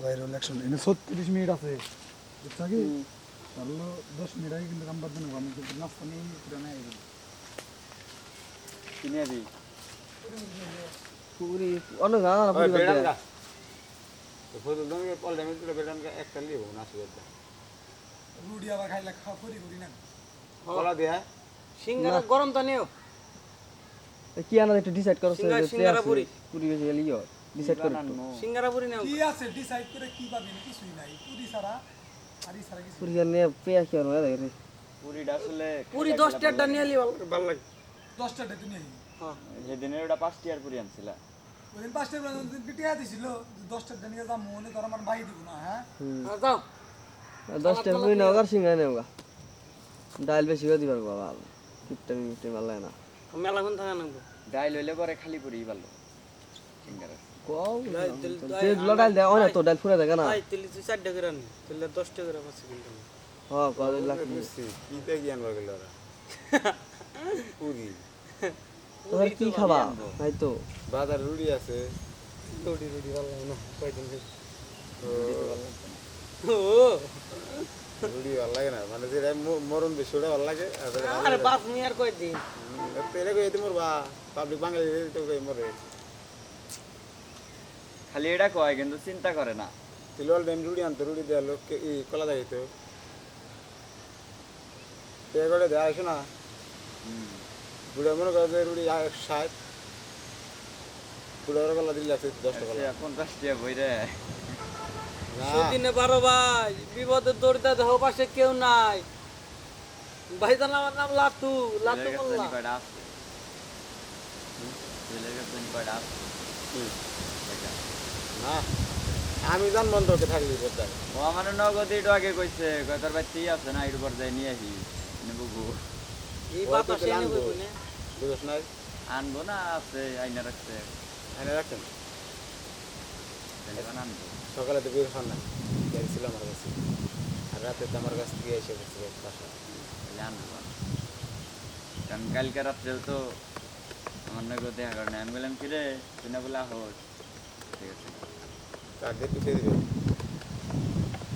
বাইরে ইলেকশন এনে ছত্রিশ মিনিট আছে। বুঝছা কি তাহলে দশ মিনিট আগে কিন্তু নাম্বার দেন আমি কিন্তু নাস্তা নিয়ে পুরো নেই কিনে দি। পুরি অনেক জানা না পুরি বেড়ান বাদ গা ফজল দমে পল ড্যামেজ করে বেড়ান গা একটা লিও না সুবিধা রুটি আবার খাইলে খাওয়া করি করি না। কলা দিয়া। সিঙ্গারা গরম তো নিও। কি আনা একটু ডিসাইড করছ সিঙ্গারা- পুরি। পুরি বেশি গেলি ডিসাইড করে একটু। সিঙ্গারা পুরি নেও কি আছে? ডিসাইড করে কি পাবি না কিছুই নাই। পুরি ছাড়া আর ছাড়া কিছু পুরি নিয়ে পেয়া কি আর হয় রে পুরিটা আসলে পুরি দশ টাকা নিয়ে ভালো লাগে। দশটা ডেকে নিয়ে আই। সেদিনের ওটা পাঁচ টিয়ার পুরি আনছিলা। ওদিন পাঁচটা টিয়া দিছিল দশটা ডেকে যা মনে তোর আমার বাই দিব না হ্যাঁ? যাও। দশটা পুরি নাও আর সিঙ্গা নেও গা ডাল বেশি করে দিবার বাবা ফিফটা মিনিট ভালো লাগে না। মেলা কোন থাকা নাকবো ডাইল হইলে পরে খালি পুরি ভালো। কি খাবা? তো। বাজার রুড়ি আছে। রুটি রুটি ভালো লাগে না কয়দিন তো ও। রুড়ি ভালো লাগে না মানে যেটা মরণ বেশি ওটা ভালো লাগে আর বাপ মি আর কয়দিন? হুম, কই মরবা পাবলিক বাঙালি তো কই মরে। খালি এটা কয় কিন্তু চিন্তা করে না। তিলওয়াল টাইম রুড়ি আনতো রুড়ি দেওয়া লোক ই কলা দেখাইতো তে করে দেওয়া আসো না? বুড়া মনে করো যে রুড়ি ষাট। বুড়া কলা দিলে আছে দশটা কলা সে পঞ্চাশ টাকা বই রে। না। সুদিনে বারো ভাই বিপদের দৌড়িতে দেহ পাশে কেউ নাই। ভাইজান আমার নাম লাটু লাটু মোল্লা। কাছে? না? আমি জানব তোকে থাকলি বোধহয় ও আমার নগদ একটু আগে কইছে কয় তোর বাচ্চাই আছে না একটু পর্যায়ে নিয়ে আসি নেব এই ও তো বাতাসে পেলাম নেবে তো। কোনে বুঝছ নাই? আনব না আছে আইনা রাখছে। সকালে তো বের হন না গাড়ি ছিল আমার কাছে। আর রাতে তো আমার কাছ থেকে এসে বাসা। আনব। কারণ কালকে রাত্রেও তো আমার নগদ দেখা কারণে আমি বললাম কি রে তুই না বলে আহ ঠিক আছে। চার দিয়ে পিছিয়ে দিবে।